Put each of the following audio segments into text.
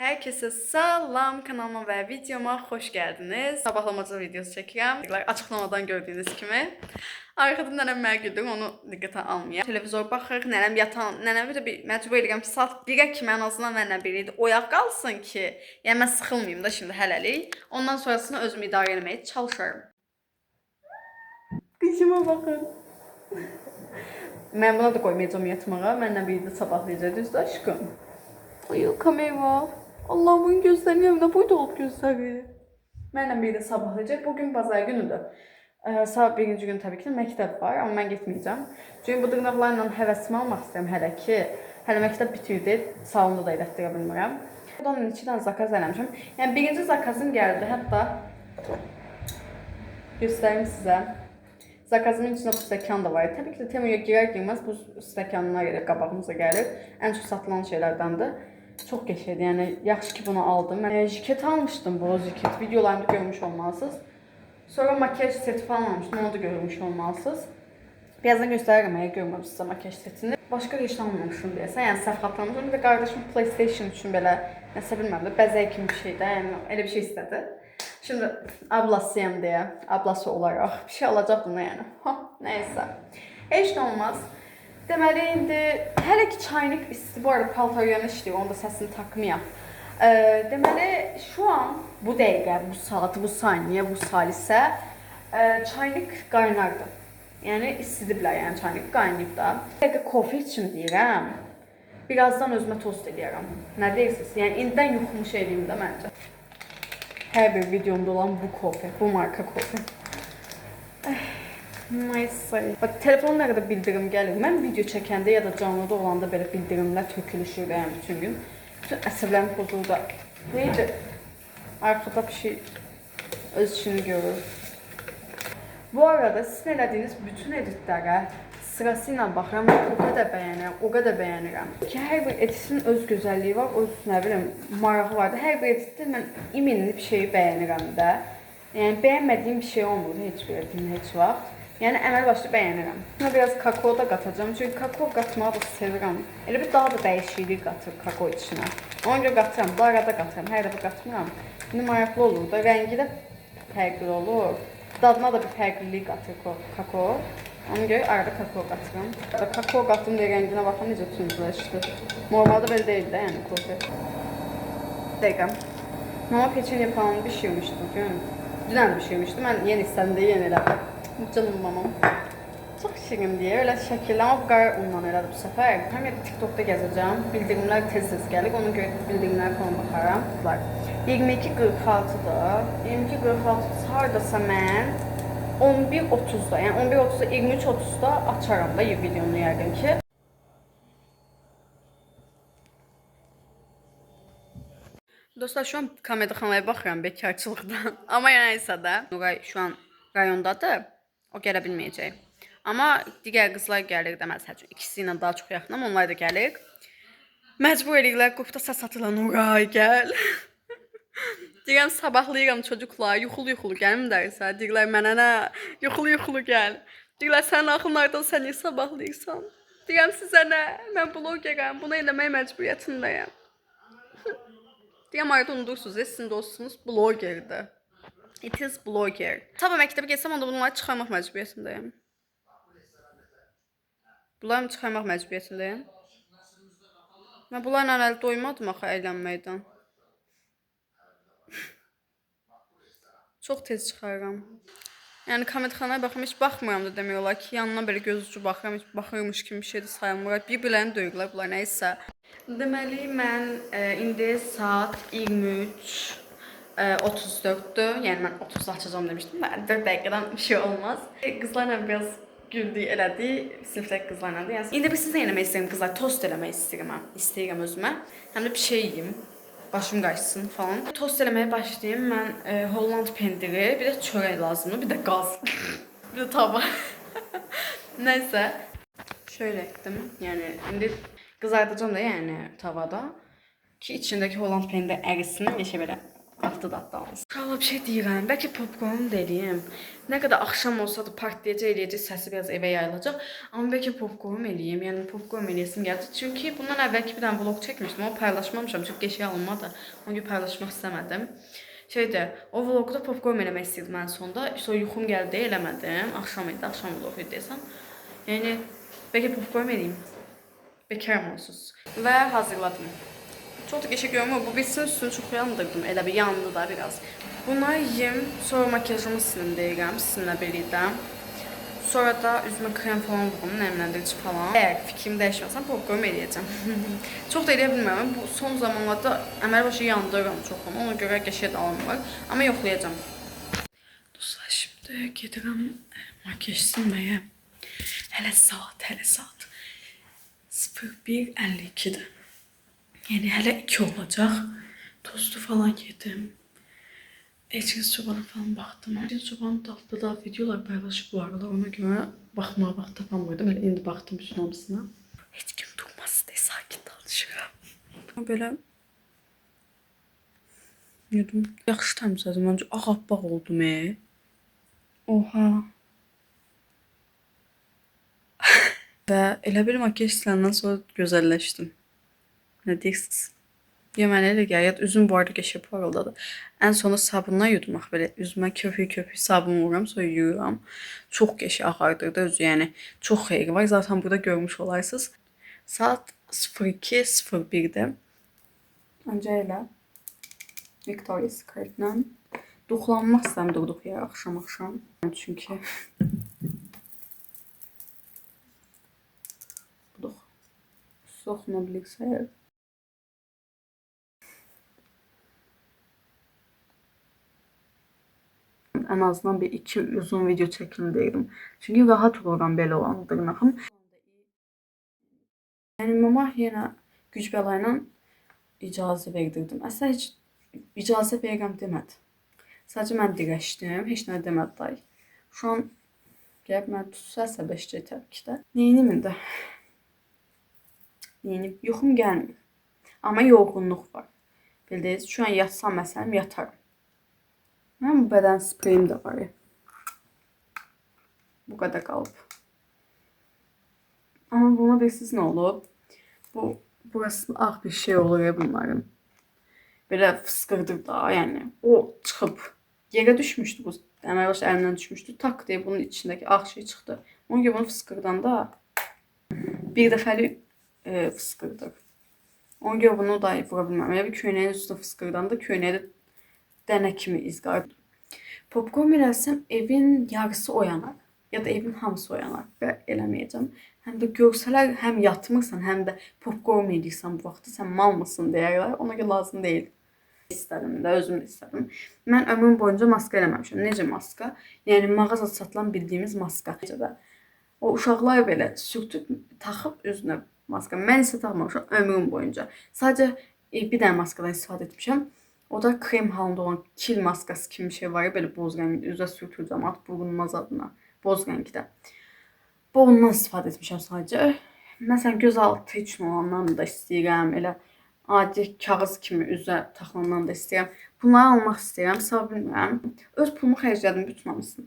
Herkese salam kanalıma ve videoma hoş geldiniz. Sabahlamacı videosu çəkirəm. Açıqlamadan gördüyünüz kimi. Arkada nənəm mənə güldür, onu diqqətə almayaq. Televizor baxırıq, nənəm yatan, nənəmi də bir məcbur edirəm ki, saat 1-ə kimi ən azından mənlə birlikdə oyaq qalsın ki, yəni mən sıxılmayım da şimdi hələlik. Ondan sonrasını özüm idarə etməyə çalışıram. Qızıma baxın. Mən buna da qoymayacağam yatmağa. Mənlə birlikdə sabahlayacaq, düzdür aşkım? Ay kamera. Allah'ım bugün gözlerinin yanında boyda olup gözleri. Mənlə birlikdə sabahlayacaq. Bugün bazar günüdür. Ee, sabah birinci gün tabii ki de məktəb var, amma mən getməyəcəm. Çünki bu dırnaqlarla həvəsimi almaq istəyirəm hələ ki. Hələ məktəb bitirdi, salonda da elətdirə bilmirəm. Buradan iki dənə zakaz eləmişəm. Yəni birinci zakazım gəldi, hətta göstərim sizə. Zakazımın içində bu stəkan da var. Təbii ki də Temuya girər girməz bu stəkanlar elə qabağımıza gəlir. Ən çox satılan şeylərdəndir. Çox qəşəngdir. Yəni yaxşı ki bunu aldım. Mən e, jiket almışdım bu jiket. Videolarımda görmüş olmalısınız. Sonra makyaj seti falan almışdım. Onu da görmüş olmalısınız. Birazdan göstərirəm əgər görməmişsinizsə makyaj setini. Başqa heç almamışım deyəsən. Yəni səhv xatırlamışam. Bir də qardaşım PlayStation üçün belə nəsə bilmirəm bəzək kimi bir şey də, yəni elə bir şey istədi. Şimdi ablasıyam diye, ablası olarak bir şey alacaktım da yani. Ha, neyse. Heç nə olmaz. Deməli indi hələ ki çaynik isti bu arada paltar yanı işləyir, onu da səsini takmayam. Ee, deməli şu an bu dəqiqə, bu saat, bu saniyə, bu salisə e, çaynik qaynardı. Yəni istidiblər, yəni çaynik qaynayıb da. Dəqiqə kofe için deyirəm. Birazdan özümə tost eləyərəm. Nə deyirsiniz? Yəni indidən yuxumuş eləyim də məncə. Her bir videomda olan bu kofe, bu marka kofe. Eh, Neyse. Bak telefonlara da bildirim gelir. Ben video çekende ya da canlıda olanda böyle bildirimler tökülüşür yani bütün gün. Bütün əsəblərim pozuldu. Neydi? Arkada bir şey öz işini görür. Bu arada sizin elədiyiniz bütün editlərə sırasıyla baxıram o qədər bəyənirəm, o qədər bəyənirəm. Ki hər bir editin öz gözəlliyi var, öz nə bilim marağı var da. Hər bir editdə mən iminli bir şeyi bəyənirəm də. Yəni bəyənmədiyim bir şey olmur heç bir editin heç vaxt. Yəni əməl başlı bəyənirəm. Buna biraz kakao da qatacağam. Çünki kakao qatmağı da sevirəm. Elə bir daha da dəyişiklik qatır kakao içinə. Ona görə qatıram. Bu arada qatıram. Hər dəfə qatmıram. İndi maraqlı olur da. Rəngi də fərqli olur. Dadına da bir fərqlilik qatır kakao. Ona görə arada kakao qatıram. Da kakao qatdım deyə rənginə baxın necə tündləşdi. Normalde belə deyil də yəni kofe. Dəqiqə. Mama peçenye falan pişirmişdi bugün. Dünən pişirmişdi. Mən yeni istədim deyə yeni elədim. Canım mamam. Çok şirin diye öyle şəkilli ama bu qara undan elədi bu səfər. Həm də TikTokda gəzəcəm. Bildirimlər tez-tez gəlir. Ona görə bildirimlərə falan baxaram. Var. 22.46-da. 22.46 hardasa mən 11.30-da, yəni 11.30-da, 23.30-da açaram da videonu yəqin ki. Dostlar şu an kamerxanaya baxıram bekarçılıqdan. Amma nəysə də, Nuray şu an rayondadır. O gələ bilməyəcək. Amma digər qızlar gəlir də məsəl üçün ikisi ilə daha çox yaxınam, onlar da gəlir. Məcbur edirlər qrupda səs atılan Nuray gəl. Deyirəm sabahlayıram çocuklar, yuxulu yuxulu gəlim dərsə. Deyirlər mənə nə, yuxulu yuxulu gəl. Deyirlər sən axınlardan sən niyə sabahlayırsan? Deyirəm sizə nə, mən blogerəm, bunu eləmək məcburiyyətindəyəm. Deyəm arada unudursunuz, e, sizin dostunuz blogerdir. It is blogger. Tabii məktəbə getsəm onda bunları çıxarmaq məcburiyyətindəyəm. Bunları çıxarmaq məcburiyyətindəyəm. Mən bunlarla əl doymadım axı əylənməkdən. Çox tez çıxarıram. Yəni kommentxanaya baxıram, heç baxmıram da demək olar ki, yanına belə göz ucu baxıram, heç baxırmış kimi bir şey də sayılmır. Bir-birlərini döyürlər bunlar nəysə. Deməli mən e, indi saat 23 e, 34'tü. Yəni mən 30 açacağam demişdim. Mən 4 dəqiqədən bir şey olmaz. Qızlarla biraz güldük, elədik. Sinifdəki qızlarla da. Yəni indi bir sizə eləmək istəyirəm qızlar, tost eləmək istəyirəm. İstəyirəm özümə. Həm də bir şey yeyim. Başım qaçsın falan. Tost eləməyə başlayayım. Mən e, Holland pendiri, bir də çörək lazımdır, bir də qaz. bir də tava. Nəysə. Şöyle ettim. Yani indi qızardacağım da yəni tavada ki içindeki Holland pendiri ərisin. Yeşə belə at dadlı dadlı almış. Uşaqlar bir şey deyirəm. Bəlkə popcorn da eləyim. Nə qədər axşam olsa da partlayacaq, eləyəcək, səsi biraz evə yayılacaq. Amma bəlkə popcorn eləyim. Yəni popcorn eləyəsim gəldi. Çünki bundan əvvəlki bir dənə vlog çəkmişdim. Onu paylaşmamışam. Çünki qəşəng alınmadı. Onu görə paylaşmaq istəmədim. Şeydə, o vloqda popcorn eləmək istəyirdim mən sonda. İşte yuxum gəldi, eləmədim. Axşam idi, axşam vloq idi desəm. Yəni bəlkə eləyim. Bekaram onsuz. Və hazırladım. Çok geçik görmüyor. Bu bitsin üstünü çok yandırdım. Elə bir yandı da biraz. Bunları yiyeyim. Sonra makyajımı silim deyirəm. Sizinlə birlikdə. Sonra da üzümə krem falan vururum, nemləndirici falan. Eğer fikrim değişmezse popcorn eləyəcəm. çok da eləyə bilmirəm. Bu son zamanlarda əməl başı yandırıram çox onu. Ona görə qəşəng alınmır. Amma yoxlayacağım. Dostlar, şimdi gedirəm makyaj silməyə. Hələ saat, hələ saat. 01.52-dir. Yani hele iki olacak. Tostu falan yedim. Eciniz çobana falan baktım. Eciniz çobanın tatlı da videolar paylaşıp bu aralar ona göre bakmaya vaxt tapamıyordum. Hele indi baktım bütün hamısına. Hiç kim durmaz diye sakin danışıram. Böyle Yudum. Yaxşı təmizlədim. Məncə ağappaq oldum e. Oha. Və elə bir makyaj siləndən sonra gözəlləşdim. Ne deyirsiniz? Ya elə gəlir, ya üzüm bu arada qəşəng parıldadı. Ən sonu sabunla yudumaq belə üzümə köpük köpük sabun vururam, sonra yuyuram. Çox qəşəng ağardırdı özü, yəni çox xeyri var. Zaten burada görmüş olarsınız. Saat 02:01-də. Öncə elə Victoria's Secret-lə duxlanmaq istəmirəm durduq ya axşam axşam. Çünki Soxunabilirsə əgər en azından bir iki uzun video çekim dedim. Çünkü rahat olurum belə olan dırnağım. Yəni mama yenə güc bəla ilə icazə verdirdim. Əslində heç icazə verirəm demədi. Sadəcə mən dirəşdim, heç nə demədi day. Şu an gəlib mən tutsa əsəbləşəcək təbii ki də. Neyinim indi? Neyinim? Yuxum gəlmir. Amma yorğunluq var. Bildiniz, şu an yatsam məsələn yatarım. Mən bu bədən spreyim də var. Bu qədər qalıb. Amma buna bilirsiniz nə olub? Bu burası ağ bir şey olur ya bunların. Belə fıskırdı da yəni. O çıxıb yerə düşmüşdü bu. Əməl baş əlindən düşmüşdü. Tak diye bunun içindəki ağ şey çıxdı. Onun gibi bunu fıskırdanda bir dəfəlik e, fıskırdı. Onun gibi bunu da vura bilməm. Elə bir köynəyin üstünə fıskırdanda köynəyə də dənə kimi iz qaldı. Popcorn verərsəm evin yarısı oyanar ya da evin hamısı oyanar və eləməyəcəm. Həm də görsələr həm yatmırsan, həm də popcorn edirsən bu vaxtda sən mal mısın deyərlər. Ona görə lazım deyil. İstədim də, özüm də istədim. Mən ömrüm boyunca maska eləməmişəm. Necə maska? Yəni mağazada satılan bildiyimiz maska. Necə də o uşaqlar belə sürtüb taxıb üzünə maska. Mən isə taxmamışam ömrüm boyunca. Sadəcə e, bir dənə maskadan istifadə etmişəm. O da krem halında olan kil maskası kimi bir şey var ya böyle boz rəngdə üzə sürtürcəm at bulunmaz adına. Boz rəngdə. Bu ondan istifadə etmişəm sadəcə. Məsələn göz altı üçün olandan da istəyirəm. Elə adi kağız kimi üzə taxılandan da istəyirəm. Bunları almaq istəyirəm. Sağ bilmirəm. Öz pulumu xərclədim bütün hamısını.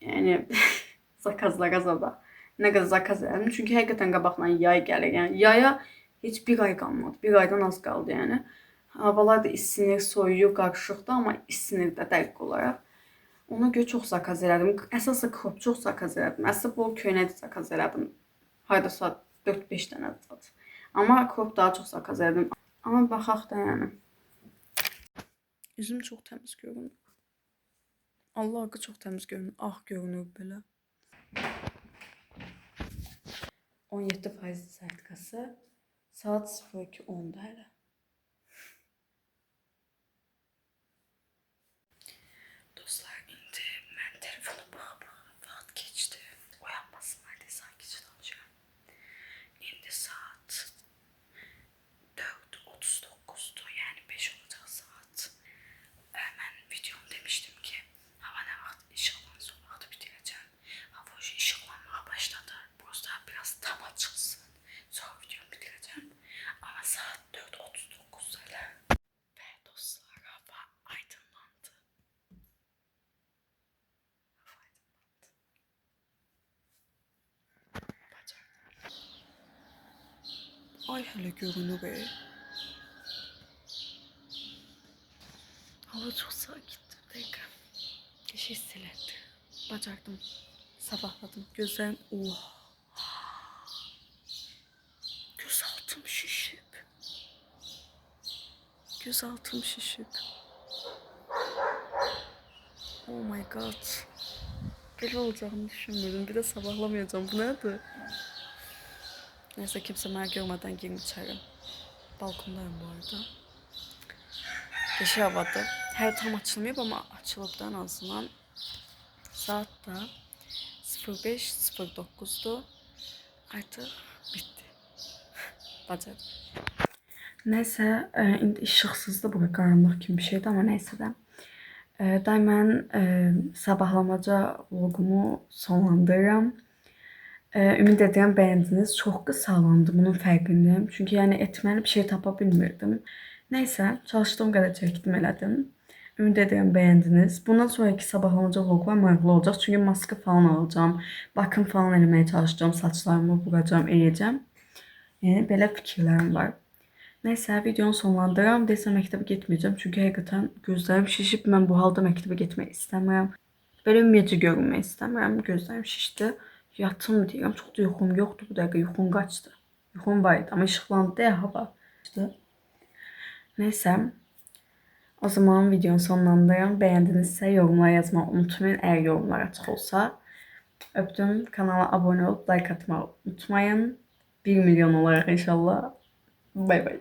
Yəni zakazlara zada. Nə qədər zakaz elədim. Çünki həqiqətən qabaqla yay gəlir. Yəni yaya heç bir ay qalmadı. Bir aydan az qaldı yəni. Havalar da isinir, soyuyur, qarışıqdır, amma isinir də dəqiq olaraq. Ona görə çox zakaz elədim. Əsasda krop çox zakaz elədim. Əslində bol köynək də zakaz elədim. Hardasa 4-5 dənə zat. Amma krop daha çox zakaz elədim. Amma baxaq da yəni. Üzüm çox təmiz görünür. Allah haqqı çox təmiz görünür. Ağ görünür belə. 17% sertifikası. Saat 02.10'da ay hələ görünür. e. Hava çok sakittir. Bir dakika. Yeşil hisselerdi. Bacardım. Sabahladım. Gözlerim... Oha. Göz altım şişip. Göz altım şişip. Oh my god. Böyle olacağını düşünmüyordum. Bir de sabahlamayacağım. Bu nedir? Neyse kimse beni görmeden gireyim içeri. Balkondayım bu arada. Yeşil havada. Her tam açılmıyor ama açılıp da en azından saat da 05.09'du. Artık bitti. Bacardım. Neyse, e, indi işıqsızdı bu qaranlıq kimi bir şeydi, amma neysə də. E, daimən e, sabahlamaca vlogumu sonlandırıram. E, ümid edirəm bəyəndiniz. Çox qısalandı, bunun fərqindəyim. Çünki yəni etməli bir şey tapa bilmirdim. Neysə, çalışdığım qədər çəkdim, elədim. Ümid edirəm bəyəndiniz. Bundan sonraki sabahlamaca vloqlar maraqlı olacaq. Çünki maska falan alacağam. Bakım falan eləməyə çalışacağım. Saçlarımı vuracağım, eləyəcəm. Yəni belə fikirlərim var. Neyse videonu sonlandırıram. Desem məktəbə getməyəcəm. Çünki həqiqətən gözlərim şişib. Mən bu halda məktəbə getmək istəmirəm. Belə ümumiyyətcə görünmək istəmirəm. Gözlərim şişdi. Yatım deyirəm. Çox da yuxum yoxdur bu dəqiqə. Yuxum qaçdı. Yuxum var idi amma işıqlandı ya hava. İşte. Neyse. O zaman videonu sonlandırıram. Beğendinizse yorumlar yazmayı unutmayın. Eğer yorumlar açık olsa. Öptüm. Kanala abone olup like atmayı unutmayın. 1 milyon olarak inşallah. Bay bay.